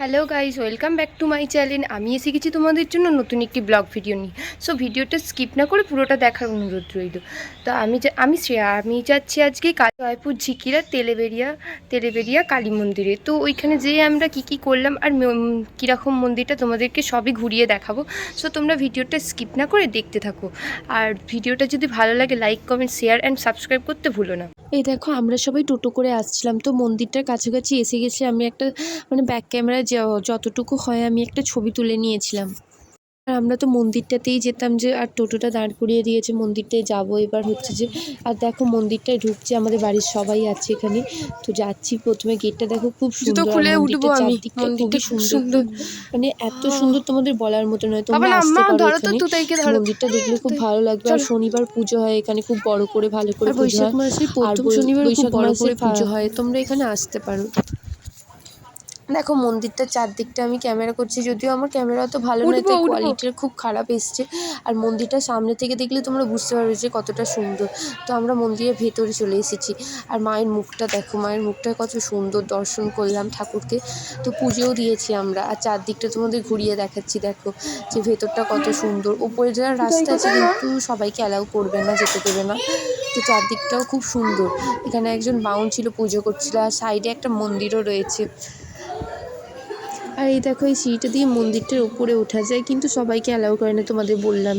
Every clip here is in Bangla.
Hello guys welcome back to my channel আমি এসে গেছি তোমাদের জন্য নতুন একটি ব্লগ ভিডিও নিয়ে। সো ভিডিওটা স্কিপ না করে পুরোটা দেখার অনুরোধ রইল। তো আমি আমি শ্রেয়া, আমি যাচ্ছি আজকে জয়পুর ঝিকিরা তেলেবেরিয়া তেলেবেরিয়া কালী মন্দিরে। তো ওইখানে যেয়ে আমরা কি কি করলাম আর কীরকম মন্দিরটা তোমাদেরকে সবই ঘুরিয়ে দেখাবো। সো তোমরা ভিডিওটা স্কিপ না করে দেখতে থাকো। আর ভিডিওটা যদি ভালো লাগে like comment share and subscribe করতে ভুলো না। এই দেখো, আমরা সবাই টোটো করে আসছিলাম। তো মন্দিরটার কাছাকাছি এসে গেছে। আমি একটা মানে ব্যাক ক্যামেরায় যতটুকু হয় আমি একটা ছবি তুলে নিয়েছিলাম। আর আমরা তো মন্দিরটাতেই যেতাম যে আর টোটোটা দাঁড় করিয়ে দিয়েছে মন্দিরটায় যাব এবার হচ্ছে যে আর দেখো মন্দিরটায় ঢুকছে আমাদের বাড়ির সবাই আছে এখানে। তো যাচ্ছি প্রথমে গেটটা দেখো খুব সুন্দর খুলে উঠবো আমি। মন্দিরটা খুব সুন্দর। সুন্দর। মানে এত সুন্দর তোমাদের বলার মতো নয় তোমরা আসতে পারো এখানে। মন্দিরটা দেখলে খুব ভালো লাগবে আর শনিবার পুজো হয় এখানে খুব বড় করে ভালো করে পুজো বৈশাখ হয় আর প্রথম শনিবার খুব বড় করে পুজো হয় তোমরা এখানে আসতে পারো। দেখো মন্দিরটার চারদিকটা আমি ক্যামেরা করছি যদিও আমার ক্যামেরা অত ভালো নয় তাই উঠবো। কোয়ালিটিটা খুব খারাপ এসছে। আর মন্দিরটা সামনে থেকে দেখলে তোমরা বুঝতে পারবে যে কতটা সুন্দর। তো আমরা মন্দিরের ভেতরে চলে এসেছি। আর মায়ের মুখটা দেখো মায়ের মুখটা কত সুন্দর দর্শন করলাম ঠাকুরকে। তো পুজোও দিয়েছি আমরা। আর চারদিকটা তোমাদের ঘুরিয়ে দেখাচ্ছি দেখো যে ভেতরটা কত সুন্দর। ওপরে যারা রাস্তা আছে কিন্তু সবাইকে অ্যালাউ করবে না যেতে দেবে না। তো চারদিকটাও খুব সুন্দর। এখানে একজন বাউন ছিল পুজো করছিল। আর সাইডে একটা মন্দিরও রয়েছে। আর এই দেখো, এই সিঁড়িটা দিয়ে মন্দিরটার উপরে ওঠা যায়, কিন্তু সবাইকে অ্যালাউ করে না, তোমাদের বললাম।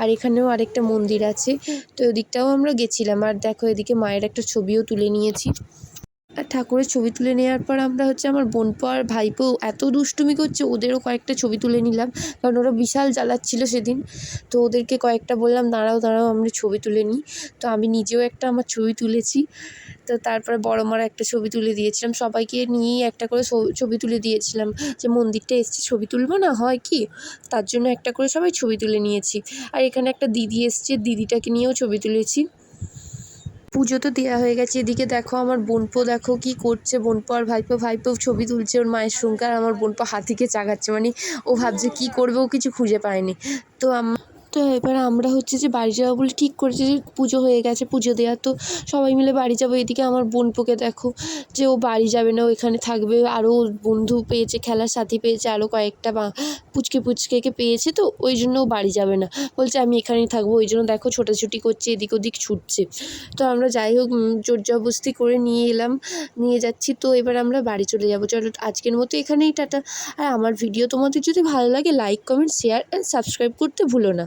আর এখানেও আরেকটা মন্দির আছে, তো ওদিকটাও আমরা গেছিলাম। আর দেখো, এদিকে মায়ের একটা ছবিও তুলে নিয়েছি। ঠাকুরের ছবি তুলে নেওয়ার পর আমরা হচ্ছে আমার বোনপো আর ভাইপো এত দুষ্টুমি করছে, ওদেরও কয়েকটা ছবি তুলে নিলাম। কারণ ওরা বিশাল জ্বালাচ্ছিল সেদিন। তো ওদেরকে কয়েকটা বললাম, দাঁড়াও দাঁড়াও, আমরা ছবি তুলে নিই। তো আমি নিজেও একটা আমার ছবি তুলেছি। তো তারপরে বড় মার একটা ছবি তুলে দিয়েছিলাম। সবাইকে নিয়েই একটা করে ছবি- তুলে দিয়েছিলাম যে, মন্দিরটা এসছে, ছবি তুলবো না? হয় কি? তার জন্য একটা করে সবাই ছবি তুলে নিয়েছি। আর এখানে একটা দিদি এসছে, দিদিটাকে নিয়েও ছবি তুলেছি। পুজো তো দেওয়া হয়ে গেছে। এদিকে দেখো আমার বোনপো দেখো কি করছে। বোনপো আর ভাইপো ভাইপো ছবি তুলছে ওর মায়ের সঙ্গে আর আমার বোনপো হাতিকে চাগাচ্ছে। মানে ও ভাবছে কি করবে, ও কিছু খুঁজে পায়নি। তো তো এবার আমরা হচ্ছে যে বাড়ি যাব বলে ঠিক করেছি যে পুজো হয়ে গেছে, পুজো দেওয়া তো সবাই মিলে বাড়ি যাব এদিকে আমার বোনপোকে দেখো যে ও বাড়ি যাবে না, ও এখানে থাকবে। আরও বন্ধু পেয়েছে, খেলার সাথী পেয়েছে আরও কয়েকটা বা পুচকে পুচকেকে পেয়েছে, তো ওই জন্য ও বাড়ি যাবে না। বলছে আমি এখানেই থাকব, ওই জন্য দেখো ছোটাছুটি করছে, এদিক ওদিক ছুটছে। তো আমরা যাই হোক জোর জবরদস্তি করে নিয়ে এলাম, নিয়ে যাচ্ছি। তো এবার আমরা বাড়ি চলে যাব। চলো আজকের মতো এখানেই টাটা। আর আমার ভিডিও তোমাদের যদি ভালো লাগে like comment share and subscribe করতে ভুলো না।